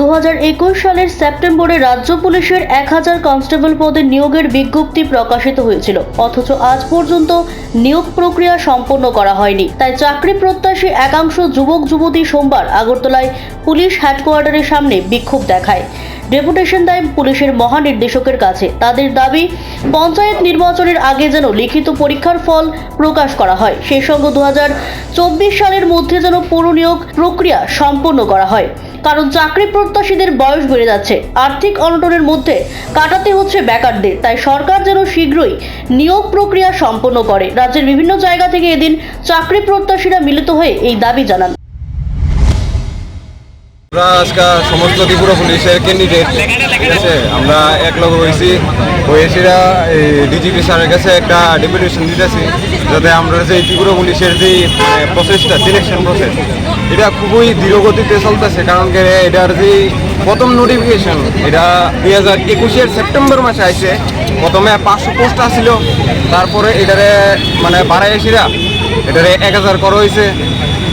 দু হাজার একুশ সালের সেপ্টেম্বরে রাজ্য পুলিশের এক হাজার কনস্টেবল পদে নিয়োগের বিজ্ঞপ্তি প্রকাশিত হয়েছিল। অথচ আজ পর্যন্ত নিয়োগ প্রক্রিয়া সম্পন্ন করা হয়নি। তাই চাকরি প্রত্যাশী একাংশ যুবক যুবতী সোমবার আগরতলায় পুলিশ হেডকোয়ার্টারের সামনে বিক্ষোভ দেখায়। ডেপুটেশন দেয় পুলিশের মহানির্দেশকের কাছে। তাদের দাবি, পঞ্চায়েত নির্বাচনের আগে যেন লিখিত পরীক্ষার ফল প্রকাশ করা হয়। সেই সঙ্গে দু হাজার চব্বিশ সালের মধ্যে যেন পুর নিয়োগ প্রক্রিয়া সম্পন্ন করা হয়। কারণ চাকরি প্রত্যাশীদের বয়স বেড়ে যাচ্ছে। আর্থিক অনটনের মধ্যে কাটাতে হচ্ছে বেকারদের, তাই সরকার যেন শীঘ্রই নিয়োগ প্রক্রিয়া সম্পন্ন করে। রাজ্যের বিভিন্ন জায়গা থেকে এদিন চাকরি প্রত্যাশীরা মিলিত হয়ে এই দাবি জানান। আমরা আজকে সমস্ত ত্রিপুরা পুলিশের ক্যান্ডিডেট ঠিক আছে? আমরা এক হয়েছি। হয়েছিরা ডিজিপি স্যারের কাছে একটা ডেপুটেশন দিতেছি, যাতে আমরা যে ত্রিপুরা পুলিশের যে প্রসেসটা সিলেকশন প্রসেস এটা খুবই ধীরগতিতে চলতেছে, কারণ এটার যে প্রথম নোটিফিকেশন এটা দুই হাজার একুশের সেপ্টেম্বর মাসে আইছে। প্রথমে পাঁচশো পোস্ট আসছিল তারপরে এটারে মানে বাড়াই এসিরা এটারে এক হাজার করা হয়েছে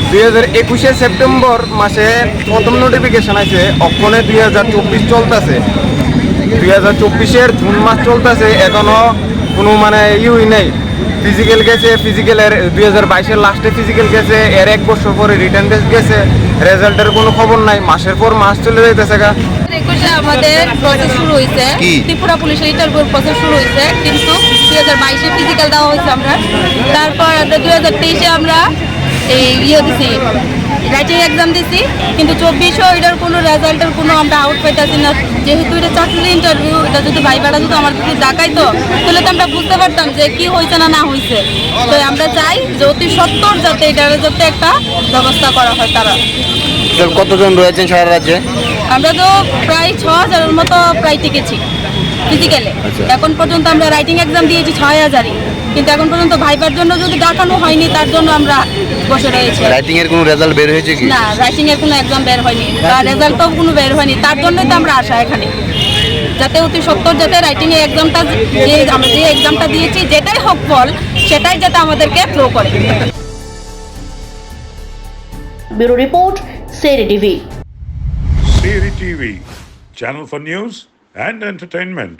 দুই হাজার একুশে সেপ্টেম্বর মাসে প্রথম নোটিফিকেশন আছে অক্ষণে দুই হাজার চব্বিশ চলতেছে। দুই হাজার চব্বিশের জুন মাস চলতেছে, এখনও কোনো মানে ইউই নেই। ফিজিক্যাল গেছে ফিজিক্যালের দুই হাজার বাইশের লাস্টে ফিজিক্যাল গেছে এর এক বছর পরে রিটার্ন টেস্ট গেছে রেজাল্টের কোনো খবর নাই মাসের পর মাস চলে যাইতেছে গা। একুশে আমাদের প্রসেস শুরু হয়েছে ত্রিপুরা পুলিশের ইন্টারভিউ প্রসেস শুরু হয়েছে কিন্তু দুই হাজার বাইশে ফিজিক্যাল দেওয়া হয়েছে আমরা। তারপর দুই হাজার তেইশে আমরা এই ইয়ে দিছি রাইটিং এক্সাম দিছি কিন্তু চব্বিশও এটার কোনো রেজাল্টের কোনো আমরা আউট পাইতেছি না। যেহেতু এটা চাকরির ইন্টারভিউ এটা যদি ভাইবাটা যদি আমার যদি ডাকাইতো তাহলে তো আমরা বুঝতে পারতাম যে কি হয়েছে না না হয়েছে তো আমরা চাই যে অতি সত্তর যাতে এটার যাতে একটা ব্যবস্থা করা হয় তারা। কতজন রয়েছেন সারা রাজ্যে? আমরা তো প্রায় ছ হাজারের মতো প্রায় টিকেছি ফিজিক্যালে এখন পর্যন্ত আমরা রাইটিং এক্সাম দিয়েছি ছয় হাজারই কিন্তু এখন পর্যন্ত ভাইবার জন্য যদি ডাকানো হয়নি তার জন্য আমরা বসে রয়েছি। রাইটিং এর কোনো রেজাল্ট বের হয়েছে কি? না রাইটিং এর কোনো এক্সাম বের হয়নি বা রেজাল্টও কোনো বের হয়নি। তার জন্যই তো আমরা আসা এখানে। যাতে অতি সত্তর যাতে রাইটিং এর এক্সামটা যে আমরা যে এক্সামটা দিয়েছি যেটাই হোক ফল সেটাই যাতে আমাদেরকে থ্রো করে। Bureau report Siri TV Siri TV, channel for news and entertainment.